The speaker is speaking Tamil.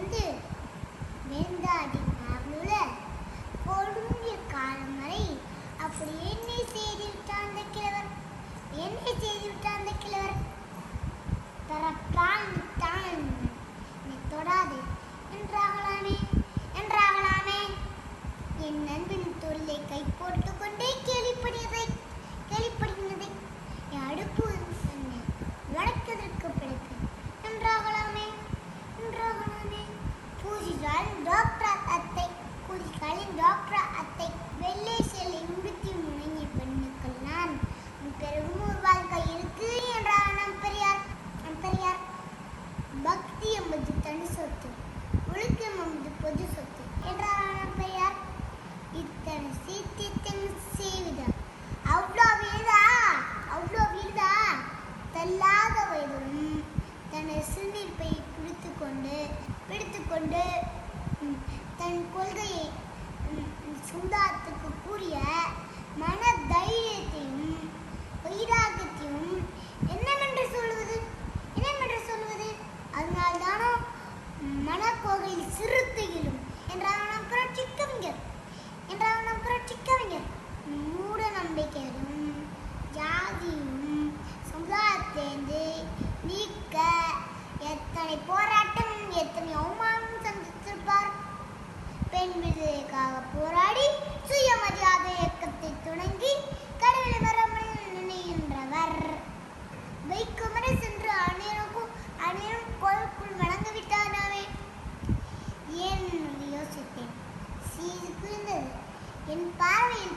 குடும்பத்தில் பிறந்து வேந்தாடி நாவலுல பொருந்திய காலம் வரை அப்படி என்னை செய்து விட்டான் அந்த கிழவர். என்னை செய்து விட்டான் அந்த கிழவர். தரப்பான் தான் நீ தொடாதே. என்றாகலாமே என்றாகலாமே. என் சமுதாயத்துக்கு கூறிய மன தைரியத்தையும் வைராகத்தையும் என்னவென்று சொல்வது? என்னவென்று சொல்வது? அதனால்தானோ மனக்கோகையில் சிறுத்தையிலும் என்றார் நம் புரட்சி கவிஞர் என்றார் நம் புரட்சி கவிஞர் மூட நம்பிக்கையும் ஜாதியும் சமுதாயத்திலிருந்து நீக்க எத்தனை போராட்டம் எத்தனை அவமானம் சந்தித்திருப்பார்? பெண் விடுதலைக்காக என் பார்வையில்